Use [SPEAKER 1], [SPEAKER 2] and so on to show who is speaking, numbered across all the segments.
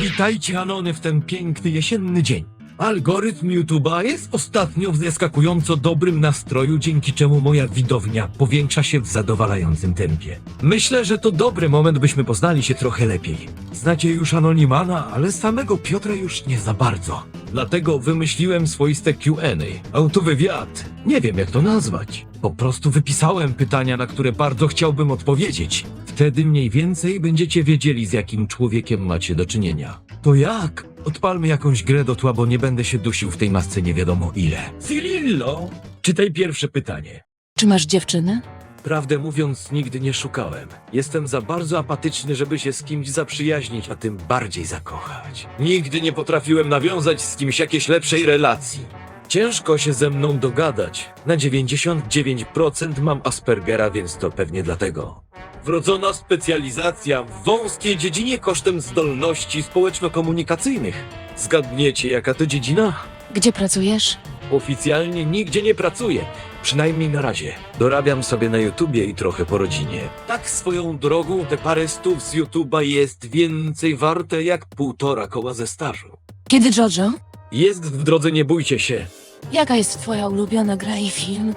[SPEAKER 1] Witajcie Anony w ten piękny jesienny dzień. Algorytm YouTube'a jest ostatnio w zaskakująco dobrym nastroju, dzięki czemu moja widownia powiększa się w zadowalającym tempie. Myślę, że to dobry moment, byśmy poznali się trochę lepiej. Znacie już Anonimana, ale samego Piotra już nie za bardzo. Dlatego wymyśliłem swoiste Q&A, autowywiad. Nie wiem jak to nazwać. Po prostu wypisałem pytania, na które bardzo chciałbym odpowiedzieć. Wtedy mniej więcej będziecie wiedzieli, z jakim człowiekiem macie do czynienia. To jak? Odpalmy jakąś grę do tła, bo nie będę się dusił w tej masce nie wiadomo ile. Cirillo! Czytaj pierwsze pytanie.
[SPEAKER 2] Czy masz dziewczynę?
[SPEAKER 1] Prawdę mówiąc, nigdy nie szukałem. Jestem za bardzo apatyczny, żeby się z kimś zaprzyjaźnić, a tym bardziej zakochać. Nigdy nie potrafiłem nawiązać z kimś jakiejś lepszej relacji. Ciężko się ze mną dogadać. Na 99% mam Aspergera, więc to pewnie dlatego. Wrodzona specjalizacja w wąskiej dziedzinie kosztem zdolności społeczno-komunikacyjnych. Zgadniecie, jaka to dziedzina?
[SPEAKER 2] Gdzie pracujesz?
[SPEAKER 1] Oficjalnie nigdzie nie pracuję. Przynajmniej na razie. Dorabiam sobie na YouTubie i trochę po rodzinie. Tak swoją drogą te parę stów z YouTuba jest więcej warte jak półtora koła ze stażu.
[SPEAKER 2] Kiedy Jojo?
[SPEAKER 1] Jest w drodze, nie bójcie się.
[SPEAKER 2] Jaka jest twoja ulubiona gra i film?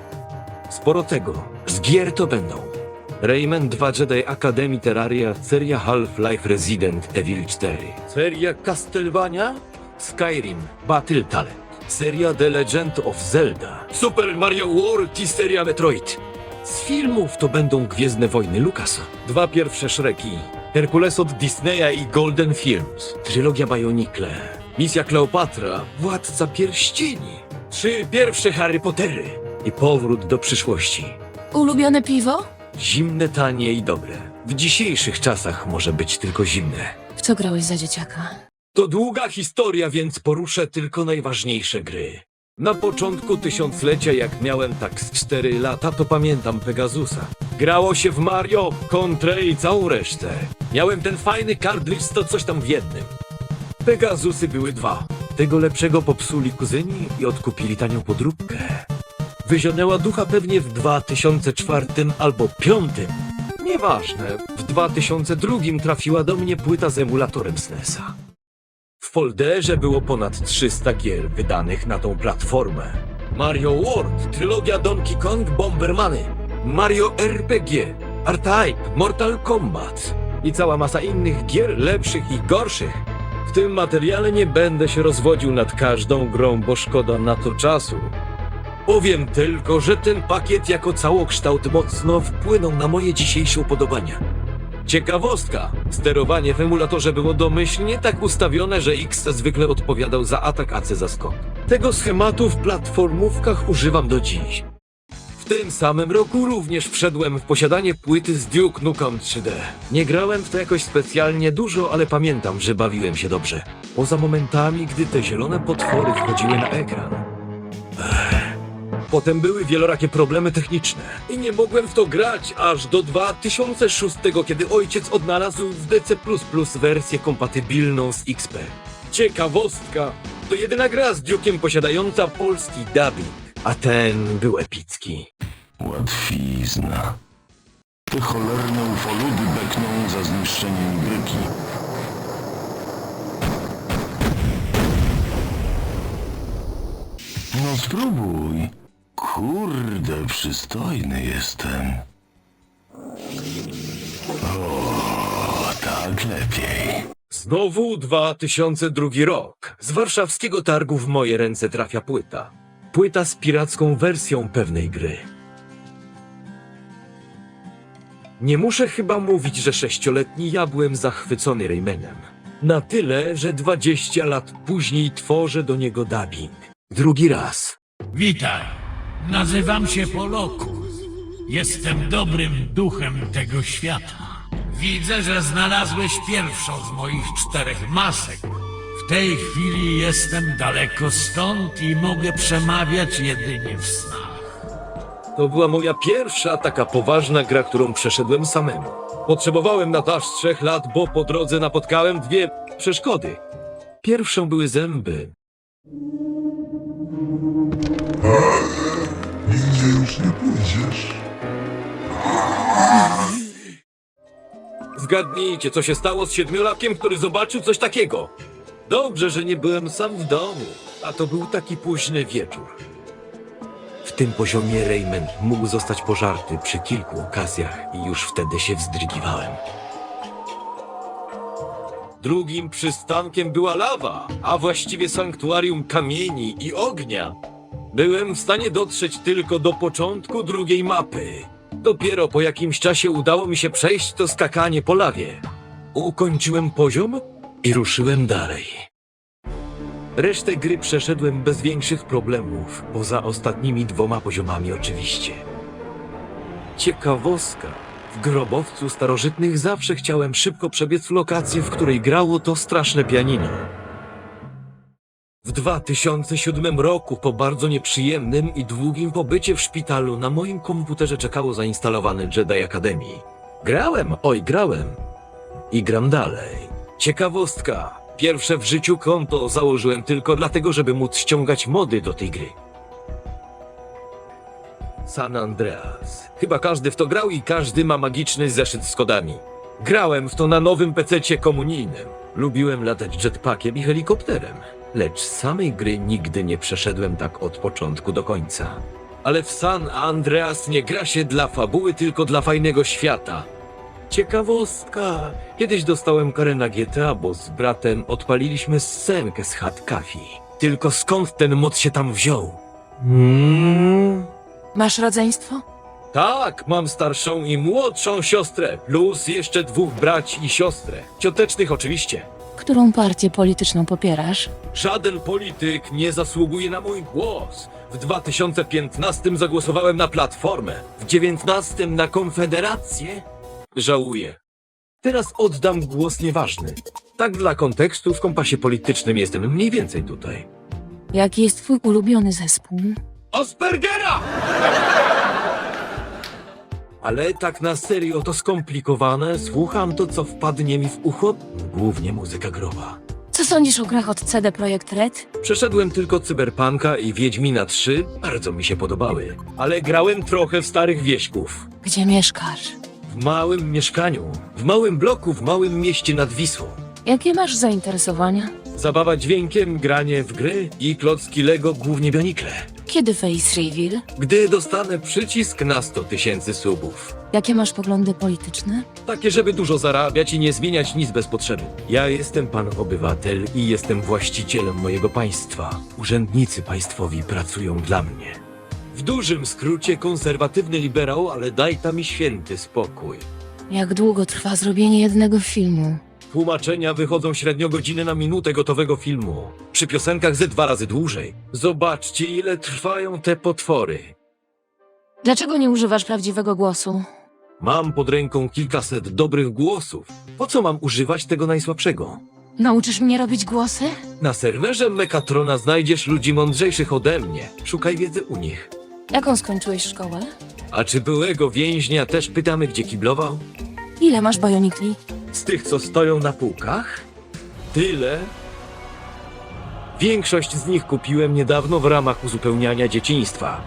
[SPEAKER 1] Sporo tego. Z gier to będą. Rayman 2 Jedi Academy Terraria, seria Half-Life Resident Evil 4, seria Castlevania, Skyrim, Battle Talent, seria The Legend of Zelda, Super Mario World i seria Metroid. Z filmów to będą Gwiezdne Wojny Lucasa, dwa pierwsze Shreki, Herkules od Disneya i Golden Films, trylogia Bionicle, Misja Kleopatra, Władca Pierścieni, trzy pierwsze Harry Pottery. I Powrót do przyszłości.
[SPEAKER 2] Ulubione piwo?
[SPEAKER 1] Zimne, tanie i dobre. W dzisiejszych czasach może być tylko zimne.
[SPEAKER 2] W co grałeś za dzieciaka?
[SPEAKER 1] To długa historia, więc poruszę tylko najważniejsze gry. Na początku tysiąclecia, jak miałem tak z 4 lata, to pamiętam Pegasusa. Grało się w Mario, Contrę i całą resztę. Miałem ten fajny kartridż, to coś tam w jednym. Pegasusy były dwa. Tego lepszego popsuli kuzyni i odkupili tanią podróbkę. Wyzionęła ducha pewnie w 2004 albo 2005. Nieważne, w 2002 trafiła do mnie płyta z emulatorem SNESa. W folderze było ponad 300 gier wydanych na tą platformę. Mario World, trylogia Donkey Kong, Bombermany, Mario RPG, R-Type, Mortal Kombat i cała masa innych gier lepszych i gorszych. W tym materiale nie będę się rozwodził nad każdą grą, bo szkoda na to czasu. Powiem tylko, że ten pakiet jako całokształt mocno wpłynął na moje dzisiejsze upodobania. Ciekawostka! Sterowanie w emulatorze było domyślnie tak ustawione, że X zwykle odpowiadał za atak, a C za skok. Tego schematu w platformówkach używam do dziś. W tym samym roku również wszedłem w posiadanie płyty z Duke Nukem 3D. Nie grałem w to jakoś specjalnie dużo, ale pamiętam, że bawiłem się dobrze. Poza momentami, gdy te zielone potwory wchodziły na ekran. Potem były wielorakie problemy techniczne i nie mogłem w to grać aż do 2006, kiedy ojciec odnalazł w DC wersję kompatybilną z XP. Ciekawostka! To jedyna gra z Duke'iem posiadająca polski dubbing, a ten był epicki.
[SPEAKER 3] Łatwizna. Te cholerne ufoludy bekną za zniszczeniem bryki. No spróbuj. Kurde, przystojny jestem. O, tak lepiej.
[SPEAKER 1] Znowu 2002 rok. Z warszawskiego targu w moje ręce trafia płyta. Płyta z piracką wersją pewnej gry. Nie muszę chyba mówić, że sześcioletni ja byłem zachwycony Raymanem. Na tyle, że 20 lat później tworzę do niego dubbing. Drugi raz.
[SPEAKER 4] Witaj, nazywam się Poloku. Jestem dobrym duchem tego świata. Widzę, że znalazłeś pierwszą z moich czterech masek. W tej chwili jestem daleko stąd i mogę przemawiać jedynie w snach.
[SPEAKER 1] To była moja pierwsza taka poważna gra, którą przeszedłem samemu. Potrzebowałem na to aż trzech lat, bo po drodze napotkałem dwie przeszkody. Pierwszą były zęby,
[SPEAKER 5] już nie pójdziesz.
[SPEAKER 1] Zgadnijcie, co się stało z siedmiolakiem, który zobaczył coś takiego. Dobrze, że nie byłem sam w domu, a to był taki późny wieczór. W tym poziomie Raymond mógł zostać pożarty przy kilku okazjach i już wtedy się wzdrygiwałem. Drugim przystankiem była lawa, a właściwie sanktuarium kamieni i ognia. Byłem w stanie dotrzeć tylko do początku drugiej mapy. Dopiero po jakimś czasie udało mi się przejść to skakanie po lawie. Ukończyłem poziom i ruszyłem dalej. Resztę gry przeszedłem bez większych problemów, poza ostatnimi dwoma poziomami oczywiście. Ciekawostka. W grobowcu starożytnych zawsze chciałem szybko przebiec w lokację, w której grało to straszne pianino. W 2007 roku, po bardzo nieprzyjemnym i długim pobycie w szpitalu, na moim komputerze czekało zainstalowane Jedi Academy. Grałem, oj, grałem. I gram dalej. Ciekawostka. Pierwsze w życiu konto założyłem tylko dlatego, żeby móc ściągać mody do tej gry. San Andreas. Chyba każdy w to grał i każdy ma magiczny zeszyt z kodami. Grałem w to na nowym pececie komunijnym. Lubiłem latać jetpackiem i helikopterem, lecz samej gry nigdy nie przeszedłem tak od początku do końca. Ale w San Andreas nie gra się dla fabuły, tylko dla fajnego świata. Ciekawostka. Kiedyś dostałem karę na GTA, bo z bratem odpaliliśmy scenkę z Hat Kafi. Tylko skąd ten mod się tam wziął? Hmm...
[SPEAKER 2] Masz rodzeństwo?
[SPEAKER 1] Tak, mam starszą i młodszą siostrę, plus jeszcze dwóch braci i siostrę. Ciotecznych oczywiście.
[SPEAKER 2] Którą partię polityczną popierasz?
[SPEAKER 1] Żaden polityk nie zasługuje na mój głos. W 2015 zagłosowałem na Platformę, w 19 na Konfederację. Żałuję. Teraz oddam głos nieważny. Tak dla kontekstu w kompasie politycznym jestem mniej więcej tutaj.
[SPEAKER 2] Jaki jest twój ulubiony zespół?
[SPEAKER 1] Aspergera! Ale tak na serio to skomplikowane, słucham to co wpadnie mi w ucho, głównie muzyka growa.
[SPEAKER 2] Co sądzisz o grach od CD Projekt Red?
[SPEAKER 1] Przeszedłem tylko Cyberpunka i Wiedźmina 3, bardzo mi się podobały. Ale grałem trochę w starych wieśków.
[SPEAKER 2] Gdzie mieszkasz?
[SPEAKER 1] W małym mieszkaniu, w małym bloku, w małym mieście nad Wisłą.
[SPEAKER 2] Jakie masz zainteresowania?
[SPEAKER 1] Zabawa dźwiękiem, granie w gry i klocki Lego głównie bionikle.
[SPEAKER 2] Kiedy face reveal?
[SPEAKER 1] Gdy dostanę przycisk na 100 tysięcy subów.
[SPEAKER 2] Jakie masz poglądy polityczne?
[SPEAKER 1] Takie, żeby dużo zarabiać i nie zmieniać nic bez potrzeby. Ja jestem pan obywatel i jestem właścicielem mojego państwa. Urzędnicy państwowi pracują dla mnie. W dużym skrócie konserwatywny liberał, ale daj tam mi święty spokój.
[SPEAKER 2] Jak długo trwa zrobienie jednego filmu?
[SPEAKER 1] Tłumaczenia wychodzą średnio godziny na minutę gotowego filmu. Przy piosenkach ze dwa razy dłużej. Zobaczcie, ile trwają te potwory.
[SPEAKER 2] Dlaczego nie używasz prawdziwego głosu?
[SPEAKER 1] Mam pod ręką kilkaset dobrych głosów. Po co mam używać tego najsłabszego?
[SPEAKER 2] Nauczysz mnie robić głosy?
[SPEAKER 1] Na serwerze Mekatrona znajdziesz ludzi mądrzejszych ode mnie. Szukaj wiedzy u nich.
[SPEAKER 2] Jaką skończyłeś szkołę?
[SPEAKER 1] A czy byłego więźnia też pytamy, gdzie kiblował?
[SPEAKER 2] Ile masz bajonikli?
[SPEAKER 1] Z tych, co stoją na półkach? Tyle. Większość z nich kupiłem niedawno w ramach uzupełniania dzieciństwa.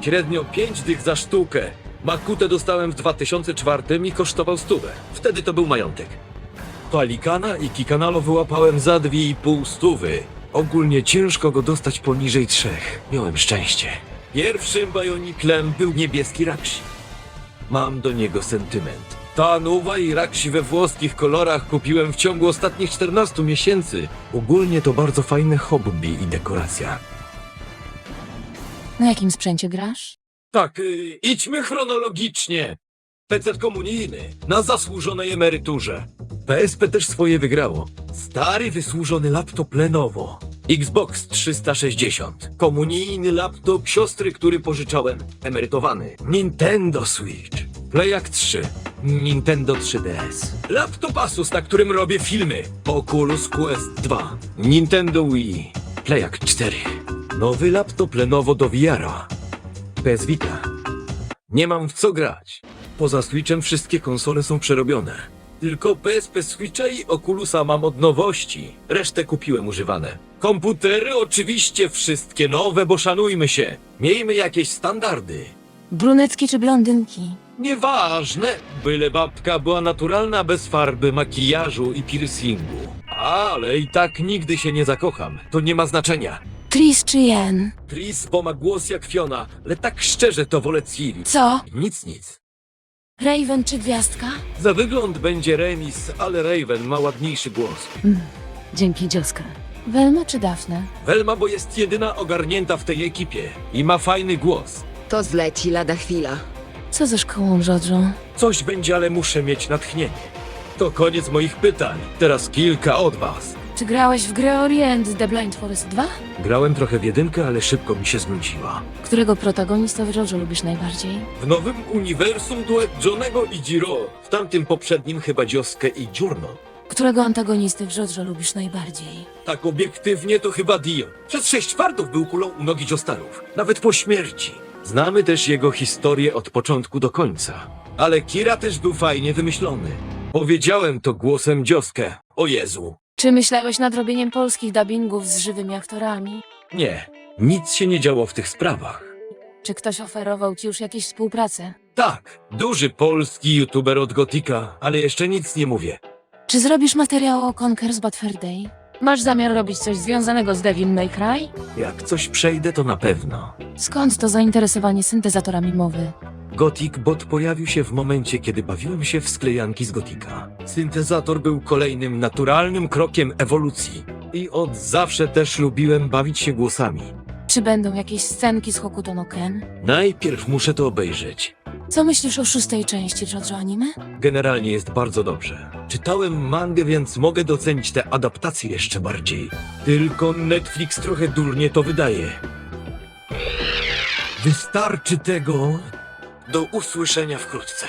[SPEAKER 1] Średnio 5 dych za sztukę. Makutę dostałem w 2004 i kosztował stówę. Wtedy to był majątek. Palikana i Kikanalo wyłapałem za dwie i pół stówy. Ogólnie ciężko go dostać poniżej trzech. Miałem szczęście. Pierwszym bajoniklem był niebieski Rakshi. Mam do niego sentyment. Tanuwa i Rakshi we włoskich kolorach kupiłem w ciągu ostatnich 14 miesięcy. Ogólnie to bardzo fajne hobby i dekoracja.
[SPEAKER 2] Na jakim sprzęcie grasz?
[SPEAKER 1] Tak, y, idźmy chronologicznie. PC komunijny, na zasłużonej emeryturze. PSP też swoje wygrało. Stary, wysłużony laptop Lenovo. Xbox 360. Komunijny laptop siostry, który pożyczałem. Emerytowany. Nintendo Switch. Playak 3. Nintendo 3DS. Laptop Asus, na którym robię filmy. Oculus Quest 2. Nintendo Wii. Playak 4. Nowy laptop Lenovo do VR-a. PS Vita. Nie mam w co grać. Poza Switchem wszystkie konsole są przerobione. Tylko PSP Switcha i Oculusa mam od nowości. Resztę kupiłem używane. Komputery oczywiście wszystkie nowe, bo szanujmy się. Miejmy jakieś standardy.
[SPEAKER 2] Brunetki czy blondynki?
[SPEAKER 1] Nieważne, byle babka była naturalna bez farby, makijażu i piercingu. Ale i tak nigdy się nie zakocham, to nie ma znaczenia.
[SPEAKER 2] Tris czy Jen?
[SPEAKER 1] Tris ma głos jak Fiona, ale tak szczerze to wolę Ciri.
[SPEAKER 2] Co?
[SPEAKER 1] Nic, nic.
[SPEAKER 2] Raven czy Gwiazdka?
[SPEAKER 1] Za wygląd będzie remis, ale Raven ma ładniejszy głos.
[SPEAKER 2] Dzięki, Dzioska. Velma czy Daphne?
[SPEAKER 1] Velma, bo jest jedyna ogarnięta w tej ekipie i ma fajny głos.
[SPEAKER 5] To zleci lada chwila.
[SPEAKER 2] Co ze szkołą Jojo?
[SPEAKER 1] Coś będzie, ale muszę mieć natchnienie. To koniec moich pytań. Teraz kilka od was.
[SPEAKER 2] Czy grałeś w grę Ori and the Blind Forest 2?
[SPEAKER 1] Grałem trochę w jedynkę, ale szybko mi się znudziła.
[SPEAKER 2] Którego protagonista w Jojo lubisz najbardziej?
[SPEAKER 1] W nowym uniwersum duet Johnego i Jiro. W tamtym poprzednim chyba Dzioskę i Dziurno.
[SPEAKER 2] Którego antagonisty w Jojo lubisz najbardziej?
[SPEAKER 1] Tak obiektywnie to chyba Dio. Przez sześć czwartów był kulą u nogi Dziostarów. Nawet po śmierci. Znamy też jego historię od początku do końca. Ale Kira też był fajnie wymyślony. Powiedziałem to głosem Dzioskę. O Jezu.
[SPEAKER 2] Czy myślałeś nad robieniem polskich dubbingów z żywymi aktorami?
[SPEAKER 1] Nie, nic się nie działo w tych sprawach.
[SPEAKER 2] Czy ktoś oferował ci już jakieś współpracę?
[SPEAKER 1] Tak, duży polski youtuber od Gotika, ale jeszcze nic nie mówię.
[SPEAKER 2] Czy zrobisz materiał o Conker's Bad Fur Day? Masz zamiar robić coś związanego z Devil May Cry?
[SPEAKER 1] Jak coś przejdę, to na pewno.
[SPEAKER 2] Skąd to zainteresowanie syntezatorami mowy?
[SPEAKER 1] Gothic Bot pojawił się w momencie, kiedy bawiłem się w sklejanki z Gotika. Syntezator był kolejnym naturalnym krokiem ewolucji. I od zawsze też lubiłem bawić się głosami.
[SPEAKER 2] Czy będą jakieś scenki z Hokuto no Ken?
[SPEAKER 1] Najpierw muszę to obejrzeć.
[SPEAKER 2] Co myślisz o szóstej części JoJo anime?
[SPEAKER 1] Generalnie jest bardzo dobrze. Czytałem mangę, więc mogę docenić te adaptacje jeszcze bardziej. Tylko Netflix trochę durnie to wydaje. Wystarczy tego. Do usłyszenia wkrótce.